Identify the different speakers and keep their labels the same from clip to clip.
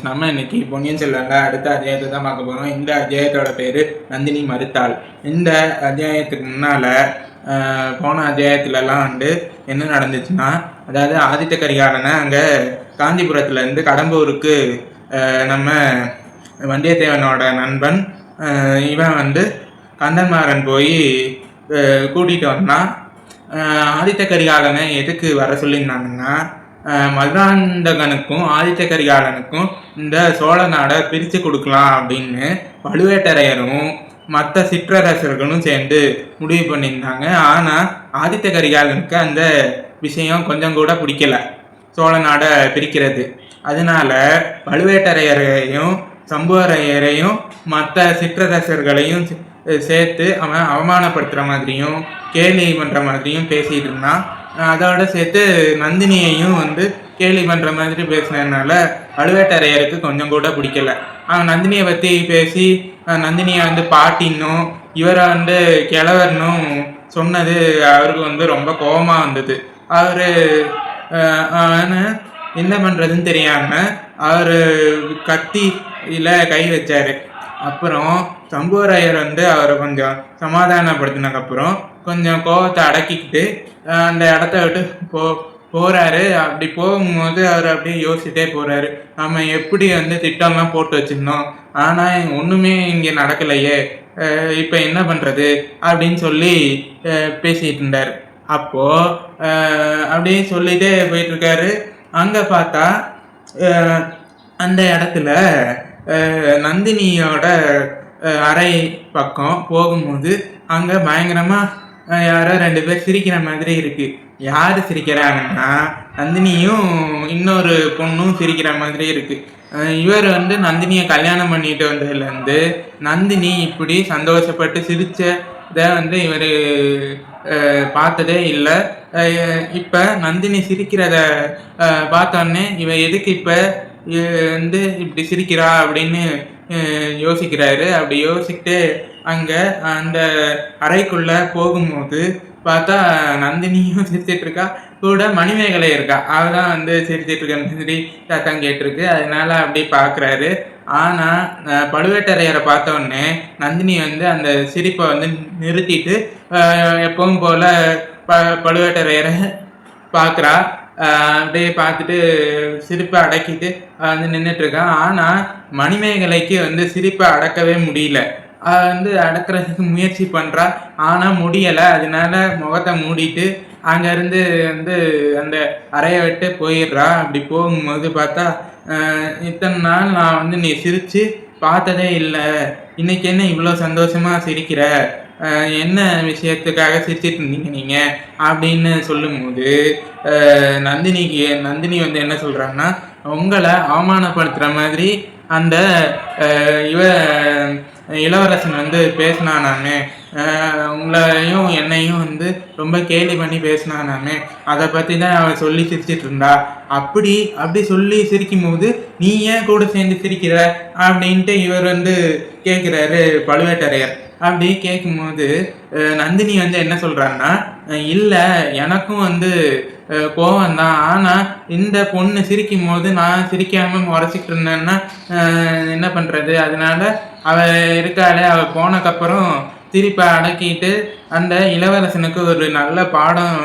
Speaker 1: Friends நம்ம இன்னைக்கு பொன்னியின் செல்வன்ல அடுத்த அத்தியாயத்தை தான் பார்க்க போகிறோம் இந்த அத்தியாயத்தோட பேர் நந்தினி மறுத்தாள். இந்த அத்தியாயத்துக்கு முன்னால் போன அத்தியாயத்துலலாம் வந்து என்ன நடந்துச்சுன்னா அதாவது ஆதித்த கரிகாலனை அங்கே காஞ்சிபுரத்துலேருந்து கடம்பூருக்கு நம்ம வந்தியத்தேவனோட நண்பன் இவன் வந்து கந்தன்மாறன் போய் கூட்டிகிட்டு வந்தான். ஆதித்த கரிகாலனை எதுக்கு வர சொல்லியிருந்தாங்கன்னா மதுராந்தகனுக்கும் ஆதித்த கரிகாலனுக்கும் இந்த சோழ நாடை பிரித்து கொடுக்கலாம் அப்படின்னு பழுவேட்டரையரும் மற்ற சிற்றரசர்களும் சேர்ந்து முடிவு பண்ணியிருந்தாங்க. ஆனால் ஆதித்த கரிகாலனுக்கு அந்த விஷயம் கொஞ்சம் கூட பிடிக்கல. சோழ நாடை பிரிக்கிறது. அதனால பழுவேட்டரையரையும் சம்புவரையரையும் மற்ற சிற்றரசர்களையும் சே- சேர்த்து அவன் அவமானப்படுத்துகிற மாதிரியும் கேலி பண்ணுற மாதிரியும் பேசிகிட்டு இருந்தான். அதோட சேர்த்து நந்தினியையும் வந்து கேலி பண்ணுற மாதிரி பேசினதுனால அழுவேட்டரையருக்கு கொஞ்சம் கூட பிடிக்கல. நந்தினியை பற்றி பேசி நந்தினியை வந்து பாட்டின்னும் இவரை வந்து கிழவர்னும் சொன்னது அவருக்கு வந்து ரொம்ப கோபமாக வந்தது. அவர் என்ன பண்ணுறதுன்னு தெரியாமல் அவர் கத்தியில் கை வச்சார். அப்புறம் சம்புவராயர் வந்து அவரை கொஞ்சம் சமாதானப்படுத்தினதுக்கப்புறம் கொஞ்சம் கோவத்தை அடக்கிக்கிட்டு அந்த இடத்த விட்டு போ போகிறாரு அப்படி போகும்போது அவர் அப்படியே யோசிச்சுட்டே போகிறாரு நம்ம எப்படி வந்து திட்டம்லாம் போட்டு வச்சிருந்தோம்? ஆனால் ஒன்றுமே இங்கே நடக்கலையே. இப்போ என்ன பண்ணுறது அப்படின்னு சொல்லி பேசிகிட்டு இருந்தார். அப்போது அப்படியே சொல்லிட்டே போயிட்டுருக்காரு அங்கே பார்த்தா அந்த இடத்துல நந்தினியோட அறை பக்கம் போகும்போது அங்கே பயங்கரமாக யாரோ ரெண்டு பேர் சிரிக்கிற மாதிரி இருக்கு. யார் சிரிக்கிறாங்கன்னா நந்தினியும் இன்னொரு பொண்ணும் சிரிக்கிற மாதிரி இருக்கு. இவர் வந்து நந்தினியை கல்யாணம் பண்ணிட்டு வந்ததுலேருந்து நந்தினி இப்படி சந்தோஷப்பட்டு சிரிச்சதை வந்து இவர் பார்த்ததே இல்லை. இப்போ நந்தினி சிரிக்கிறத பார்த்தோன்னே இவ எதுக்கு இப்போ வந்து இப்படி சிரிக்கிறா அப்படின்னு யோசிக்கிறாரு. அப்படி யோசிக்கிட்டு அங்கே அந்த அறைக்குள்ளே போகும்போது பார்த்தா நந்தினியும் சிரிச்சிட்டு இருக்கா கூட மணிமேகலை இருக்கா. அவள் தான் வந்து சிரிச்சிட்டு இருக்க மாதிரி சத்தம் கேட்டிருக்கு. அதனால அப்படி பார்க்குறாரு ஆனால் பழுவேட்டரையரை பார்த்தோன்னே நந்தினி வந்து அந்த சிரிப்பை வந்து நிறுத்திட்டு எப்பவும் போல் ப பழுவேட்டரையரை பார்க்குறா அப்படியே பார்த்துட்டு சிரிப்பை அடக்கிட்டு வந்து நின்றுட்டு இருக்கான் ஆனால் மணிமேகலைக்கு வந்து சிரிப்பை அடக்கவே முடியல. வந்து அடக்கிறதுக்கு முயற்சி பண்ணுறா ஆனால் முடியலை. அதனால முகத்தை மூடிட்டு அங்கேருந்து வந்து அந்த அறையை விட்டு போயிடுறா. அப்படி போகும்போது பார்த்தா இத்தனை நாள் நான் வந்து நீ சிரித்து பார்த்ததே இல்லை. இன்னைக்கு என்ன இவ்வளோ சந்தோஷமாக சிரிக்கிற? என்ன விஷயத்துக்காக சிரிச்சிட்டு இருந்தீங்க நீங்கள் அப்படின்னு சொல்லும்போது நந்தினிக்கு நந்தினி வந்து என்ன சொல்கிறாங்கன்னா உங்களை அவமானப்படுத்துகிற மாதிரி அந்த இவ இளவரசன் வந்து பேசினானாமே. உங்களையும் என்னையும் வந்து ரொம்ப கேலி பண்ணி பேசினானாமே. அதை பற்றி தான் அவன் சொல்லி சிரிச்சிட்டு இருந்தா. அப்படி அப்படி சொல்லி சிரிக்கும் போது நீ ஏன் கூட சேர்ந்து சிரிக்கிற அப்படின்ட்டு இவர் வந்து கேட்குறாரு பழுவேட்டரையர். அப்படி கேட்கும்போது நந்தினி வந்து என்ன சொல்கிறாங்கன்னா இல்லை எனக்கும் வந்து கோவம் தான் ஆனால் இந்த பொண்ணு சிரிக்கும் போது நான் சிரிக்காமல் முறைச்சிட்டு இருந்தேன்னா என்ன பண்ணுறது அதனால அவள் இருக்காளே அவள் போனக்கப்புறம் திருப்பி அடக்கிட்டு அந்த இளவரசனுக்கு ஒரு நல்ல பாடம்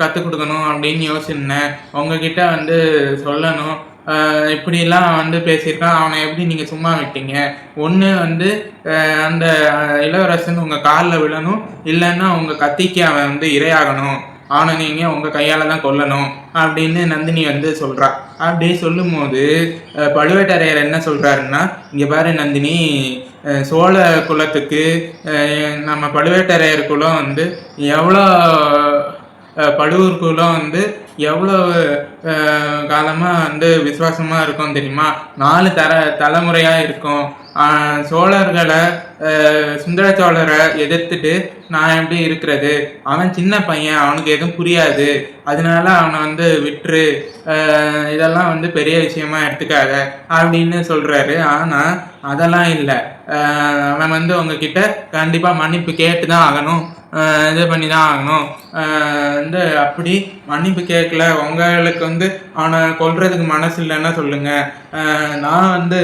Speaker 1: கற்றுக் கொடுக்கணும் அப்படின்னு யோசிச்சிருந்தேன். உங்ககிட்ட வந்து சொல்லணும். இப்படிலாம் வந்து பேசியிருக்கான். அவனை எப்படி நீங்கள் சும்மா விட்டீங்க? ஒன்று வந்து அந்த இளவரசன் உங்கள் காலில் விழணும். இல்லைன்னா உங்கள் கத்திக்கு அவன் வந்து இரையாகணும். அவனை நீங்கள் உங்கள் கையால் தான் கொல்லணும் அப்படின்னு நந்தினி வந்து சொல்கிறா அப்படி சொல்லும்போது பழுவேட்டரையர் என்ன சொல்கிறாருன்னா இங்கே பாரு நந்தினி சோழ குலத்துக்கு நம்ம பழுவேட்டரையர் குலம் வந்து எவ்வளோ பழுவூர் குலம் வந்து எவ்வளோ காலமாக வந்து விசுவாசமாக இருக்கும் தெரியுமா? நாலு தர தலைமுறையாக இருக்கும். சோழர்களை சுந்தர சோழரை எதிர்த்துட்டு நான் எப்படி இருக்கிறது? அவன் சின்ன பையன் அவனுக்கு எதுவும் புரியாது. அதனால அவனை வந்து விட்டுரு. இதெல்லாம் வந்து பெரிய விஷயமா எடுத்துக்காத அப்படின்னு சொல்கிறாரு ஆனால் அதெல்லாம் இல்லை. அவன் வந்து உங்ககிட்ட கண்டிப்பாக மன்னிப்பு கேட்டு தான் ஆகணும். இது பண்ணி தான் ஆகணும் வந்து அப்படி மன்னிப்பு கேட்கல. உங்களுக்கு வந்து அவனை கொல்றதுக்கு மனசு இல்லைன்னா சொல்லுங்க. நான் வந்து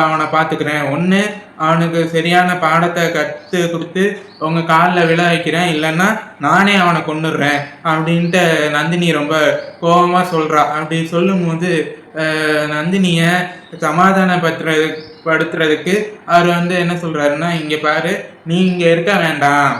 Speaker 1: அவனை பார்த்துக்கிறேன். ஒன்று அவனுக்கு சரியான பாடத்தை கற்று கொடுத்து உங்கள் காலில் விழ வைக்கிறேன். இல்லைன்னா நானே அவனை கொண்டுடுறேன் அப்படின்ட்டு நந்தினி ரொம்ப கோபமாக சொல்கிறா அப்படி சொல்லும்போது நந்தினியை சமாதானப்படுத்துறது படுத்துறதுக்கு அவர் வந்து என்ன சொல்கிறாருன்னா இங்கே பாரு நீ இங்கே இருக்க வேண்டாம்.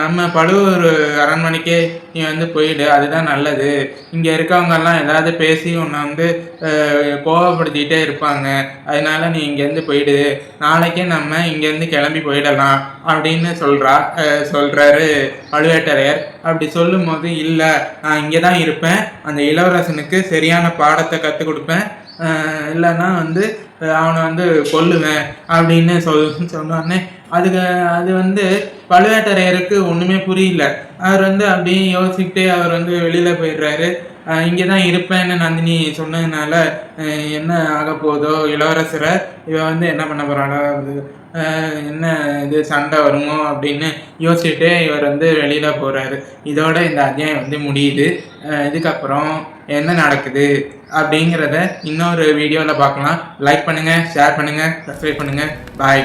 Speaker 1: நம்ம பழுவூர் அரண்மனைக்கே நீ வந்து போயிடு அதுதான் நல்லது. இங்கே இருக்கவங்கெல்லாம் ஏதாவது பேசி உன்னை வந்து ஆஹ் கோவப்படுத்திக்கிட்டே இருப்பாங்க. அதனால நீ இங்கேருந்து போயிடு. நாளைக்கே நம்ம இங்கேருந்து கிளம்பி போயிடலாம் அப்படின்னு சொல்கிறா சொல்கிறாரு பழுவேட்டரையர். அப்படி சொல்லும்போது இல்லை நான் இங்கே தான் இருப்பேன். அந்த இளவரசனுக்கு சரியான பாடத்தை கற்றுக் கொடுப்பேன். இல்லைன்னா வந்து அவனை வந்து கொல்லுவேன். அப்படின்னு சொல் சொன்னோடனே அதுக்கு அது வந்து பழுவேட்டரையருக்கு ஒன்றுமே புரியல. அவர் வந்து அப்படியே யோசிச்சுக்கிட்டே அவர் வந்து வெளியில் போயிடுறாரு. இங்கே தான் இருப்பேன்னு நந்தினி சொன்னதுனால என்ன ஆக போதோ இளவரசரை இவன் வந்து என்ன பண்ண போகிறாளோ அது என்ன இது சண்டை வருமோ அப்படின்னு யோசிச்சுட்டே இவர் வந்து வெளியில் போகிறாரு இதோட இந்த அத்தியாயம் வந்து முடியுது. இதுக்கப்புறம் என்ன நடக்குது அப்படிங்கிறத இன்னொரு வீடியோவில் பார்க்கலாம். லைக் பண்ணுங்கள் ஷேர் பண்ணுங்கள் சப்ஸ்கிரைப் பண்ணுங்கள் பாய்